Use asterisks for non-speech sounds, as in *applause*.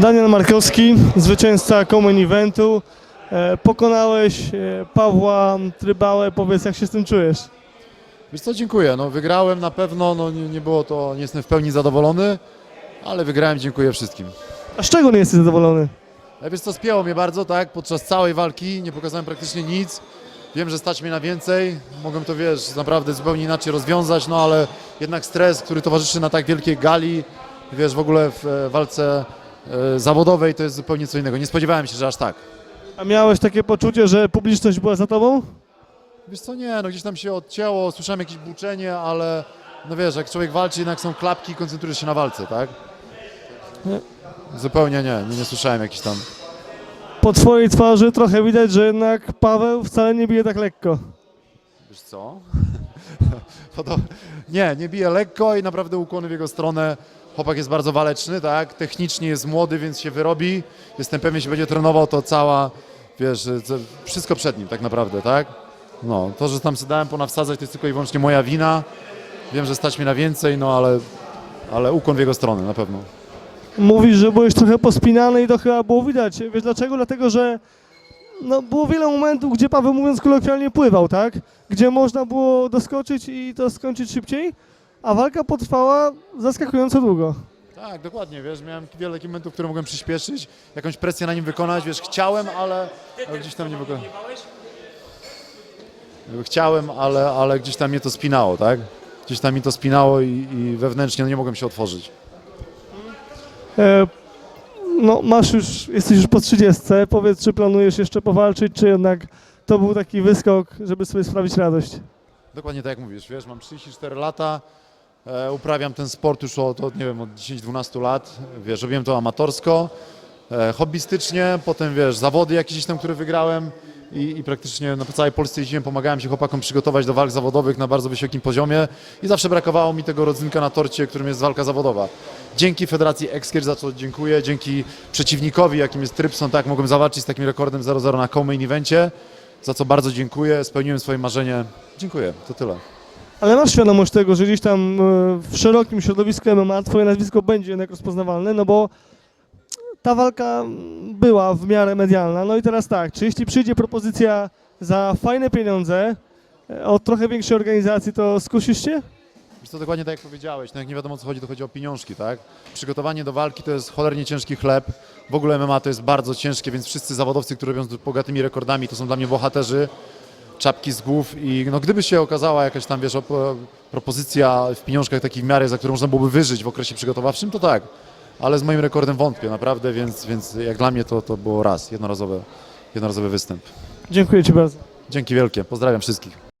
Daniel Markowski, zwycięzca Common Eventu. E, Pokonałeś e, Pawła Trybałę. Powiedz, jak się z tym czujesz? Wiesz co, dziękuję. No, wygrałem na pewno, no, nie, nie było to, nie jestem w pełni zadowolony, ale wygrałem, dziękuję wszystkim. A z czego nie jesteś zadowolony? Ale wiesz co, spięło mnie bardzo, tak, podczas całej walki, nie pokazałem praktycznie nic. Wiem, że stać mnie na więcej, mogłem to, wiesz, naprawdę zupełnie inaczej rozwiązać, no ale jednak stres, który towarzyszy na tak wielkiej gali, wiesz, w ogóle w e, walce e, zawodowej to jest zupełnie co innego. Nie spodziewałem się, że aż tak. A miałeś takie poczucie, że publiczność była za tobą? Wiesz co, nie, no gdzieś tam się odcięło, słyszałem jakieś buczenie, ale no wiesz, jak człowiek walczy, jednak są klapki, koncentrujesz się na walce, tak? Nie. Zupełnie nie, nie, nie słyszałem jakichś tam... Po twojej twarzy trochę widać, że jednak Paweł wcale nie bije tak lekko. Wiesz co? *laughs* Nie, nie bije lekko i naprawdę ukłony w jego stronę. Chłopak jest bardzo waleczny, tak? Technicznie jest młody, więc się wyrobi. Jestem pewien, że będzie trenował, to cała, wiesz, wszystko przed nim tak naprawdę, tak? No, to, że tam sobie dałem ponawsadzać, to jest tylko i wyłącznie moja wina. Wiem, że stać mi na więcej, no ale, ale ukłon w jego stronę na pewno. Mówisz, że byłeś trochę pospinany i to chyba było widać. Wiesz dlaczego? Dlatego, że no, było wiele momentów, gdzie Paweł mówiąc kolokwialnie pływał, tak? Gdzie można było doskoczyć i to skończyć szybciej, a walka potrwała zaskakująco długo. Tak, dokładnie, wiesz, miałem wiele momentów, które mogłem przyspieszyć, jakąś presję na nim wykonać, wiesz, chciałem, ale, ale gdzieś tam nie wykonałem. Chciałem, ale, ale gdzieś tam mnie to spinało, tak? Gdzieś tam mi to spinało i, i wewnętrznie nie mogłem się otworzyć. E, no, masz już, jesteś już po 30. Powiedz, czy planujesz jeszcze powalczyć, czy jednak to był taki wyskok, żeby sobie sprawić radość? Dokładnie tak jak mówisz, wiesz, mam 34 lata, uprawiam ten sport już od, od nie wiem, od 10-12 lat, wiesz, robiłem to amatorsko, e, hobbystycznie, potem wiesz, zawody jakieś tam, które wygrałem i, i praktycznie na po całej Polsce jeździłem, pomagałem się chłopakom przygotować do walk zawodowych na bardzo wysokim poziomie i zawsze brakowało mi tego rodzynka na torcie, którym jest walka zawodowa. Dzięki Federacji Exkier, za co dziękuję, dzięki przeciwnikowi, jakim jest Trypson, tak, mogłem zawalczyć z takim rekordem 0-0 na co-main evencie, za co bardzo dziękuję, spełniłem swoje marzenie. Dziękuję, to tyle. Ale masz świadomość tego, że gdzieś tam e, w szerokim środowisku MMA twoje nazwisko będzie jednak rozpoznawalne, no bo ta walka była w miarę medialna. No i teraz tak, czy jeśli przyjdzie propozycja za fajne pieniądze e, od trochę większej organizacji, to skusisz się? Co, dokładnie tak jak powiedziałeś, no jak nie wiadomo o co chodzi, to chodzi o pieniążki, tak? Przygotowanie do walki to jest cholernie ciężki chleb. W ogóle MMA to jest bardzo ciężkie, więc wszyscy zawodowcy, którzy robią z bogatymi rekordami, to są dla mnie bohaterzy, czapki z głów i no gdyby się okazała jakaś tam, wiesz, op- propozycja w pieniążkach takiej w miarę, za którą można byłoby wyżyć w okresie przygotowawczym, to tak. Ale z moim rekordem wątpię, naprawdę, więc, więc jak dla mnie to, to było raz, jednorazowy, jednorazowy występ. Dziękuję Ci bardzo. Dzięki wielkie, pozdrawiam wszystkich.